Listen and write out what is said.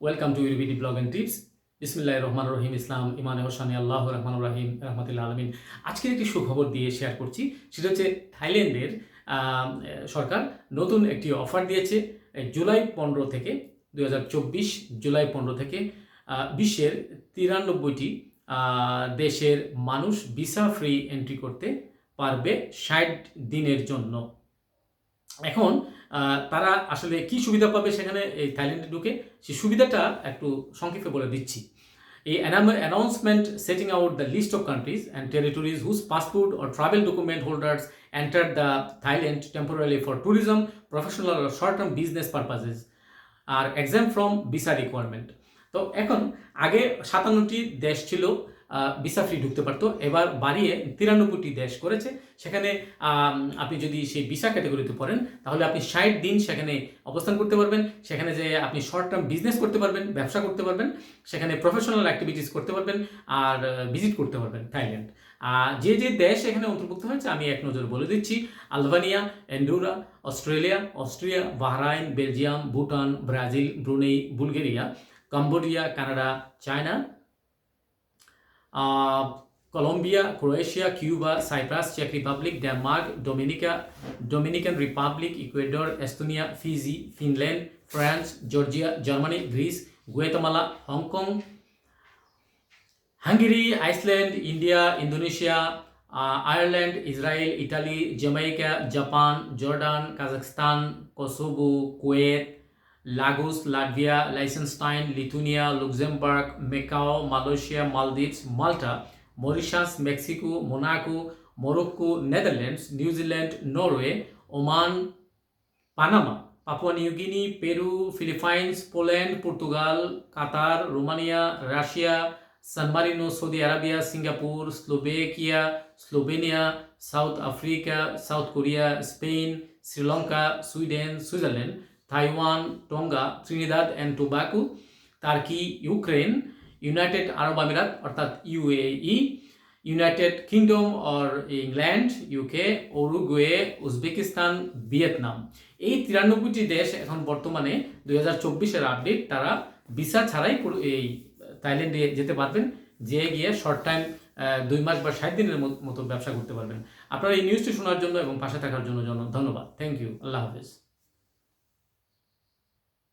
Welcome to ইউরবিডি blog and tips বিসমিল্লাহ রহমান রহিম ইসলাম ইমানে হোসানি আল্লাহ রহমান রাহিম রহমতুল্লাহ আলমিন আজকের একটি সুখবর দিয়ে শেয়ার করছি। সেটা হচ্ছে থাইল্যান্ডের সরকার নতুন একটি অফার দিয়েছে জুলাই পনেরো থেকে দু হাজার চব্বিশ, জুলাই পনেরো থেকে বিশ্বের তিরানব্বইটি দেশের মানুষ ভিসা ফ্রি এন্ট্রি করতে পারবে ষাট দিনের জন্য। এখন তারা আসলে কি সুবিধা পাবে সেখানে এই থাইল্যান্ডে ঢুকে? সেই সুবিধাটা একটু সংক্ষেপে বলে দিচ্ছি। এই announcement setting out the list of countries and territories whose passport or travel document holders enter the Thailand temporary for tourism professional or short term business purposes R exam from visa requirement তো এখন, আগে সাতান্নটি দেশ ছিল visa free ঢুকতে পারতো। এবার বাড়িয়ে তিরানব্বইটি দেশ করেছে। সেখানে আপনি যদি সেই ভিসা ক্যাটাগরিতে পড়েন, তাহলে আপনি ষাট দিন সেখানে অবস্থান করতে পারবেন। সেখানে যে আপনি শর্ট টার্ম বিজনেস করতে পারবেন, ব্যবসা করতে পারবেন। সেখানে প্রফেশনাল অ্যাক্টিভিটিস করতে পারবেন আর ভিজিট করতে পারবেন থাইল্যান্ড। আর যে যে দেশ এখানে অন্তর্ভুক্ত হয়েছে, আমি এক নজর বলে দিচ্ছি। Albania Andorra Australia, Austria, Bahrain, Belgium, Bhutan, Brazil, Brunei, Bulgaria, Cambodia, Canada, China Colombia Croatia Cuba Cyprus check Republic Denmark Dominica Dominican Republic Ecuador Estonia Fiji Finland France Georgia Germany Greece Guatemala Hong Kong Hungary Iceland India Indonesia Ireland Israel Italy Jamaica Japan Jordan Kazakhstan Kosovo Kuwait Laos Latvia Liechtenstein Lithuania Luxembourg Macao Malaysia Maldives Malta Mauritius Mexico Monaco Morocco Netherlands New Zealand Norway Oman Panama Papua New Guinea Peru Philippines Poland Portugal Qatar Romania Russia San Marino Saudi Arabia Singapore Slovakia Slovenia South Africa South Korea Spain Sri Lanka Sweden Switzerland Taiwan, Tonga, Trinidad and Tobago Turkey Ukraine United Arab Emirates, অর্থাৎ UAE, United Kingdom, or England, UK Uruguay Uzbekistan, Vietnam. এই তিরানব্বইটি দেশ এখন বর্তমানে দুই হাজার চব্বিশের update. তারা ভিসা ছাড়াই এই থাইল্যান্ডে যেতে পারবেন, যেয়ে গিয়ে শর্ট টাইম দুই মাস বা ষাট দিনের মত- ব্যবসা করতে পারবেন। আপনারা এই নিউজটি শোনার জন্য এবং পাশে থাকার জন্য ধন্যবাদ। থ্যাংক ইউ আল্লাহ হাফিজ।